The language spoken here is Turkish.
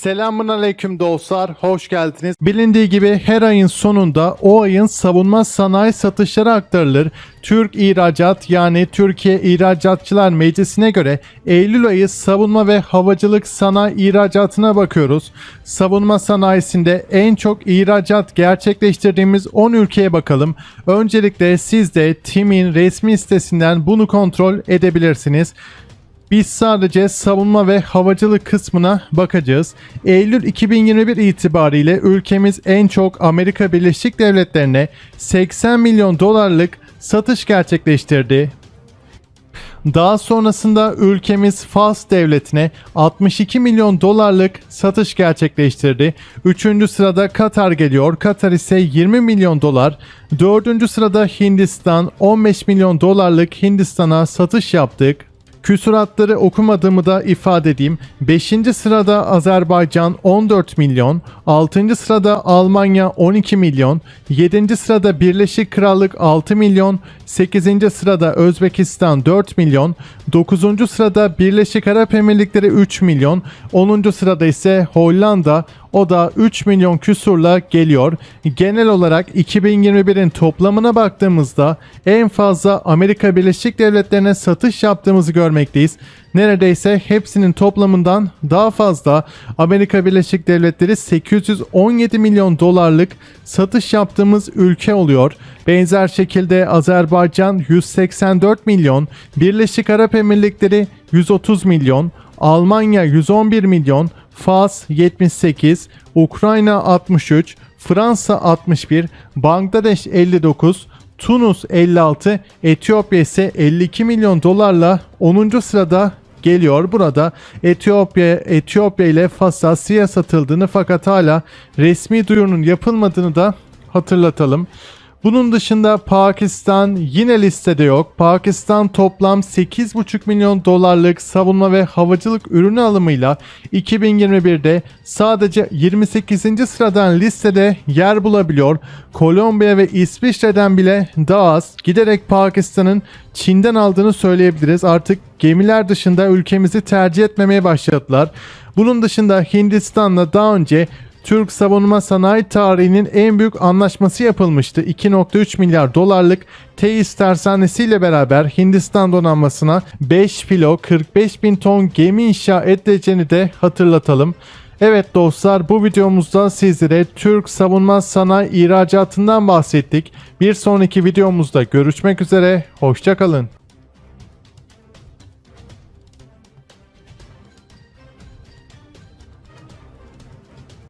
Selamun aleyküm dostlar, hoş geldiniz. Bilindiği gibi her ayın sonunda o ayın savunma sanayi satışları aktarılır. Türk İhracat yani Türkiye İhracatçılar Meclisi'ne göre Eylül ayı savunma ve havacılık sanayi ihracatına bakıyoruz. Savunma sanayisinde en çok ihracat gerçekleştirdiğimiz 10 ülkeye bakalım. Öncelikle siz de TİM'in resmi sitesinden bunu kontrol edebilirsiniz. Biz sadece savunma ve havacılık kısmına bakacağız. Eylül 2021 itibariyle ülkemiz en çok Amerika Birleşik Devletleri'ne 80 milyon dolarlık satış gerçekleştirdi. Daha sonrasında ülkemiz Fas devletine 62 milyon dolarlık satış gerçekleştirdi. Üçüncü sırada Katar geliyor. Katar ise 20 milyon dolar. Dördüncü sırada Hindistan 15 milyon dolarlık Hindistan'a satış yaptık. Küsuratları okumadığımı da ifade edeyim. 5. sırada Azerbaycan 14 milyon, 6. sırada Almanya 12 milyon, 7. sırada Birleşik Krallık 6 milyon, 8. sırada Özbekistan 4 milyon, 9. sırada Birleşik Arap Emirlikleri 3 milyon, 10. sırada ise Hollanda o da 3 milyon küsurla geliyor. Genel olarak 2021'in toplamına baktığımızda en fazla Amerika Birleşik Devletleri'ne satış yaptığımızı görmekteyiz. Neredeyse hepsinin toplamından daha fazla Amerika Birleşik Devletleri 817 milyon dolarlık satış yaptığımız ülke oluyor. Benzer şekilde Azerbaycan 184 milyon, Birleşik Arap Emirlikleri 130 milyon, Almanya 111 milyon, Fas 78, Ukrayna 63, Fransa 61, Bangladeş 59, Tunus 56, Etiyopya ise 52 milyon dolarla 10. sırada geliyor. Burada Etiyopya, Etiyopya ile Fas'a siyah satıldığını fakat hala resmi duyurunun yapılmadığını da hatırlatalım. Bunun dışında Pakistan yine listede yok. Pakistan toplam 8,5 milyon dolarlık savunma ve havacılık ürünü alımıyla 2021'de sadece 28. sıradan listede yer bulabiliyor. Kolombiya ve İsviçre'den bile daha az. Giderek Pakistan'ın Çin'den aldığını söyleyebiliriz. Artık gemiler dışında ülkemizi tercih etmemeye başladılar. Bunun dışında Hindistan'la daha önce Türk savunma sanayi tarihinin en büyük anlaşması yapılmıştı. 2.3 milyar dolarlık Teis tersanesiyle beraber Hindistan donanmasına 5 filo 45 bin ton gemi inşa edileceğini de hatırlatalım. Evet dostlar bu videomuzda sizlere Türk savunma sanayi ihracatından bahsettik. Bir sonraki videomuzda görüşmek üzere, hoşçakalın.